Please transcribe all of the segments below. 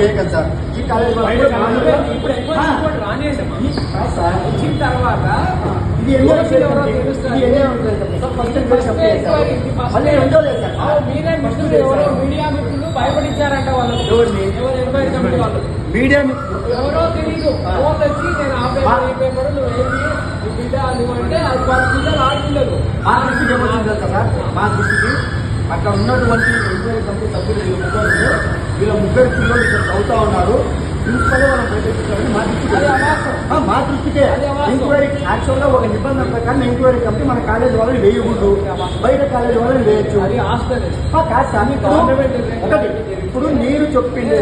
ఈ కాలేజ్ వచ్చిన తర్వాత ఇది ఎన్నో మళ్ళీ రెండో లేదు సార్ ఆ, మీరే మిత్రులు ఎవరో మీడియా మిత్రులు భయపడించారంట వాళ్ళు ఎవరు ఎంక్వైరీ కమిటీ వాళ్ళు మీడియా ఎవరో తెలియదు ఫోన్ వచ్చి నేను ఆ పేపర్ ఈ పేపర్ నువ్వు ఏంటి బిడ్డ నువ్వు అంటే అది వాళ్ళ పిల్లలు ఆడపిల్లలు మా దృష్టికి సార్ మా దృష్టికి అక్కడ ఉన్నటువంటి ఎంక్వైరీ కమిటీ సభ్యులు వీళ్ళ ముగ్గురు వీళ్ళ ముగ్గురు పిల్లలు ఇక్కడ చదువుతా ఉన్నారు. ప్రిన్సిపల్ మనం బయటపెట్టాలని మా దృష్టికి. ఆ, మా దృష్టికే. ఎంక్వైరీ యాక్చువల్గా ఒక నిబంధన ప్రకారం ఎంక్వైరీ కమిటీ మన కాలేజ్ వాళ్ళని వేయకూడదు. బయట కాలేజ్ వాళ్ళని వేయచ్చు. అది హాస్టల్. ఒకటి ఇప్పుడు మీరు చెప్పింది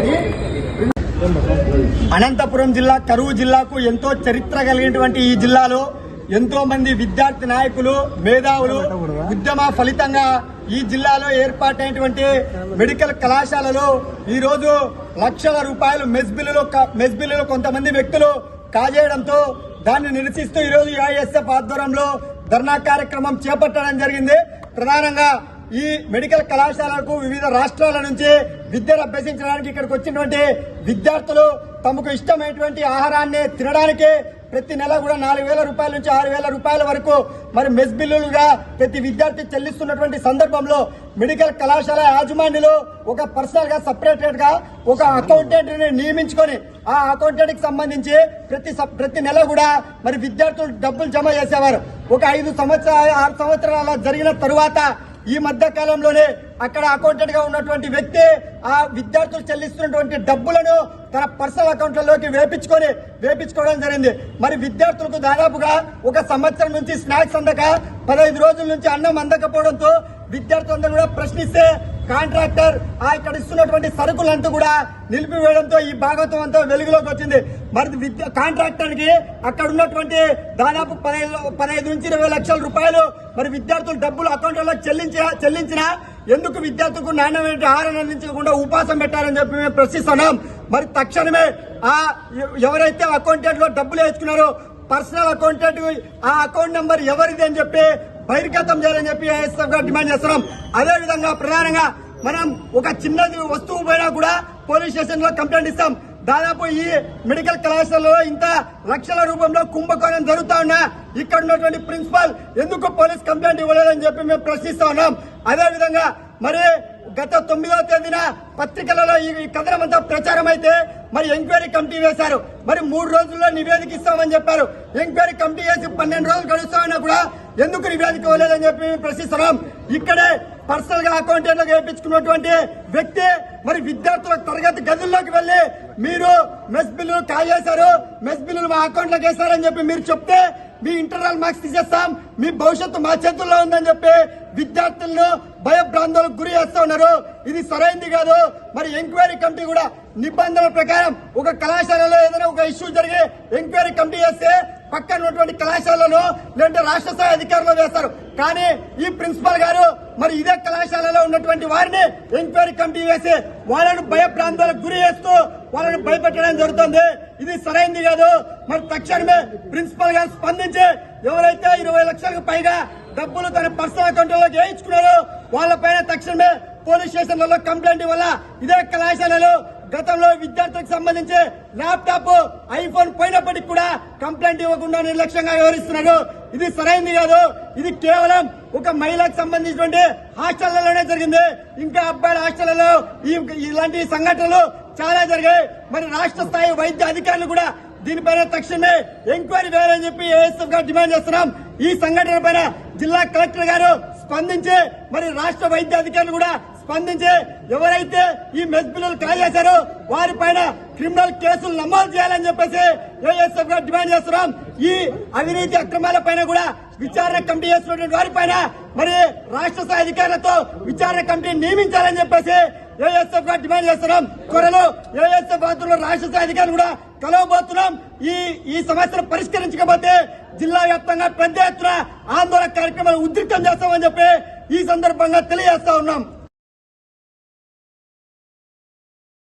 అనంతపురం జిల్లా కరువు జిల్లాకు ఎంతో చరిత్ర కలిగినటువంటి ఈ జిల్లాలో ఎంతో మంది విద్యార్థి నాయకులు మేధావులు ఉద్యమ ఫలితంగా ఈ జిల్లాలో ఏర్పాటైనటువంటి మెడికల్ కళాశాలలో ఈ రోజు లక్షల రూపాయలు మెస్ బిల్లులు మెస్ కొంతమంది వ్యక్తులు కాజేయడంతో దాన్ని నిరసిస్తూ ఈ రోజు ఆధ్వర్యంలో ధర్నా కార్యక్రమం చేపట్టడం జరిగింది. ప్రధానంగా ఈ మెడికల్ కళాశాలకు వివిధ రాష్ట్రాల నుంచి విద్యను అభ్యసించడానికి ఇక్కడికి వచ్చినటువంటి విద్యార్థులు తమకు ఇష్టమైనటువంటి ఆహారాన్ని తినడానికి ప్రతి నెల కూడా నాలుగు వేల రూపాయల నుంచి ఆరు వేల రూపాయల వరకు మరి మెస్ బిల్లులుగా ప్రతి విద్యార్థి చెల్లిస్తున్నటువంటి సందర్భంలో మెడికల్ కళాశాల యాజమాన్యులు ఒక పర్సనల్గా సపరేటెడ్గా ఒక అకౌంటెంట్ని నియమించుకొని ఆ అకౌంటెంట్కి సంబంధించి ప్రతి ప్రతి నెల కూడా మరి విద్యార్థులు డబ్బులు జమ చేసేవారు. ఒక ఐదు సంవత్సరాలు ఆరు సంవత్సరాల జరిగిన తరువాత ఈ మధ్య కాలంలోనే అక్కడ అకౌంటెంట్గా ఉన్నటువంటి వ్యక్తి ఆ విద్యార్థులు చెల్లిస్తున్నటువంటి డబ్బులను తన పర్సనల్ అకౌంట్లలోకి వేపించుకొని వేపించుకోవడం జరిగింది. మరి విద్యార్థులకు దాదాపుగా ఒక సంవత్సరం నుంచి స్నాక్స్ అందక పదహైదు రోజుల నుంచి అన్నం అందకపోవడంతో విద్యార్థులందరూ కూడా ప్రశ్నిస్తే కాంట్రాక్టర్ ఆ ఇక్కడ ఇస్తున్నటువంటి సరుకులంతా కూడా నిలిపివేయడంతో ఈ భాగవతం అంతా వెలుగులోకి వచ్చింది. మరి విద్య కాంట్రాక్టర్కి అక్కడ ఉన్నటువంటి దాదాపు పదహైదు పదహైదు నుంచి ఇరవై లక్షల రూపాయలు మరి విద్యార్థులు డబ్బులు అకౌంట్లలో చెల్లించిన చెల్లించిన ఎందుకు విద్యార్థులకు నాణ్యమైన ఆహారం అందించకుండా ఉపాసం పెట్టారని చెప్పి మేము ప్రశ్నిస్తున్నాం. మరి తక్షణమే ఆ ఎవరైతే అకౌంటెంట్లో డబ్బులు వేసుకున్నారో పర్సనల్ అకౌంటెంట్ ఆ అకౌంట్ నెంబర్ ఎవరిది అని చెప్పి బహిర్గతం చేయాలని చెప్పి ASF గా డిమాండ్ చేస్తున్నాం. అదేవిధంగా ప్రధానంగా మనం ఒక చిన్నది వస్తువు పోయినా కూడా పోలీస్ స్టేషన్లో కంప్లైంట్ ఇస్తాం. దాదాపు ఈ మెడికల్ కళాశాలలో ఇంత లక్షల రూపంలో కుంభకోణం జరుగుతా ఉన్నా ఇక్కడ ఉన్నటువంటి ప్రిన్సిపాల్ ఎందుకు పోలీస్ కంప్లైంట్ ఇవ్వలేదని చెప్పి మేము ప్రశ్నిస్తా ఉన్నాం. అదేవిధంగా మరి గత తొమ్మిదవ తేదీన పత్రికలలో ఈ కథనం అంతా ప్రచారం అయితే మరి ఎంక్వైరీ కమిటీ వేశారు. మరి మూడు రోజుల్లో నివేదిక ఇస్తామని చెప్పారు. ఎంక్వైరీ కమిటీ వేసి పన్నెండు రోజులు గడుస్తామన్నా కూడా ఎందుకు నివేదిక ఇవ్వలేదని చెప్పి మేము ప్రశ్నిస్తున్నాం. ఇక్కడే పర్సనల్గా అకౌంటెంట్ వేయించుకున్నటువంటి వ్యక్తి మరి విద్యార్థుల తరగతి గదుల్లోకి వెళ్ళి మీరు మెస్ బిల్లులు కాజేశారు మెస్ బిల్లులు మా అకౌంట్లోకి వేశారని చెప్పి మీరు చెప్తే మీ ఇంటర్నల్ మార్క్స్ తీసేస్తాం. మీ భవిష్యత్తు మా చేతుల్లో ఉందని చెప్పి విద్యార్థులను భయభ్రాంతులకు గురి చేస్తూ ఉన్నారు. ఇది సరైంది కాదు. మరి ఎంక్వైరీ కమిటీ కూడా నిబంధనల ప్రకారం ఒక కళాశాలలో ఏదైనా ఒక ఇష్యూ జరిగి ఎంక్వైరీ కమిటీ చేస్తే పక్కన ఉన్నటువంటి కళాశాలలో లేదంటే రాష్ట్ర స్థాయి అధికారులు వేస్తారు. కానీ ఈ ప్రిన్సిపాల్ గారు మరి ఇదే కళాశాలలో ఉన్నటువంటి వారిని ఎంక్వైరీ కమిటీ వేసి వాళ్ళను భయభ్రాంతులకు గురి చేస్తూ వాళ్ళని భయపెట్టడం జరుగుతుంది. ఇది సరైంది కాదు. మరి తక్షణమే ప్రిన్సిపల్ గారు స్పందించి ఎవరైతే ఇరవై లక్షలకు పైగా డబ్బులు తన పర్సనల్ అకౌంట్లో వేయించుకున్నారో వాళ్ళపైన తక్షణమే పోలీస్ స్టేషన్లలో కంప్లైంట్ వల్ల ఇదే కళాశాలలో గతంలో విద్యార్థులకు సంబంధించి ల్యాప్టాప్ ఐఫోన్ పోయినప్పటికి కూడా కంప్లైంట్ ఇవ్వకుండా నిర్లక్ష్యంగా వ్యవహరిస్తున్నారు. ఇది సరైంది కాదు. ఇది కేవలం ఒక మహిళకు సంబంధించినటువంటి హాస్టళ్ళలోనే జరిగింది. ఇంకా అబ్బాయిల హాస్టళ్ళలో ఈ ఇలాంటి సంఘటనలు చాలా జరిగాయి. మరి రాష్ట్ర స్థాయి వైద్య అధికారులు కూడా దీనిపైన తక్షణమే ఎంక్వైరీ వేయాలని చెప్పి ఏఎస్ఎఫ్గా డిమాండ్ చేస్తున్నాం. ఈ సంఘటన పైన జిల్లా కలెక్టర్ గారు స్పందించి మరి రాష్ట్ర వైద్య అధికారులు కూడా స్పందించి ఎవరైతే ఈ మెస్ బిల్లులు కాజేశారో వారిపైన క్రిమినల్ కేసులు నమోదు చేయాలని చెప్పేసి ఏఎస్ఎఫ్గా డిమాండ్ చేస్తున్నాం. ఈ అవినీతి అక్రమాల పైన కూడా విచారణ కమిటీ చేస్తున్నటువంటి వారిపైన మరి రాష్ట్ర స్థాయి అధికారులతో విచారణ కమిటీ నియమించాలని చెప్పేసి ఏఎస్ఎఫ్గా డిమాండ్ చేస్తున్నాం. త్వరలో ఏఎస్ఎఫ్ ఆధ్వర్యంలో రాష్ట్ర స్థాయి అధికారులు కూడా కలవబోతున్నాం. ఈ ఈ సమస్యను పరిష్కరించకపోతే జిల్లా వ్యాప్తంగా పెద్ద ఎత్తున ఆందోళన కార్యక్రమాలు ఉద్రిక్తం చేస్తామని చెప్పి ఈ సందర్భంగా తెలియజేస్తా ఉన్నాం.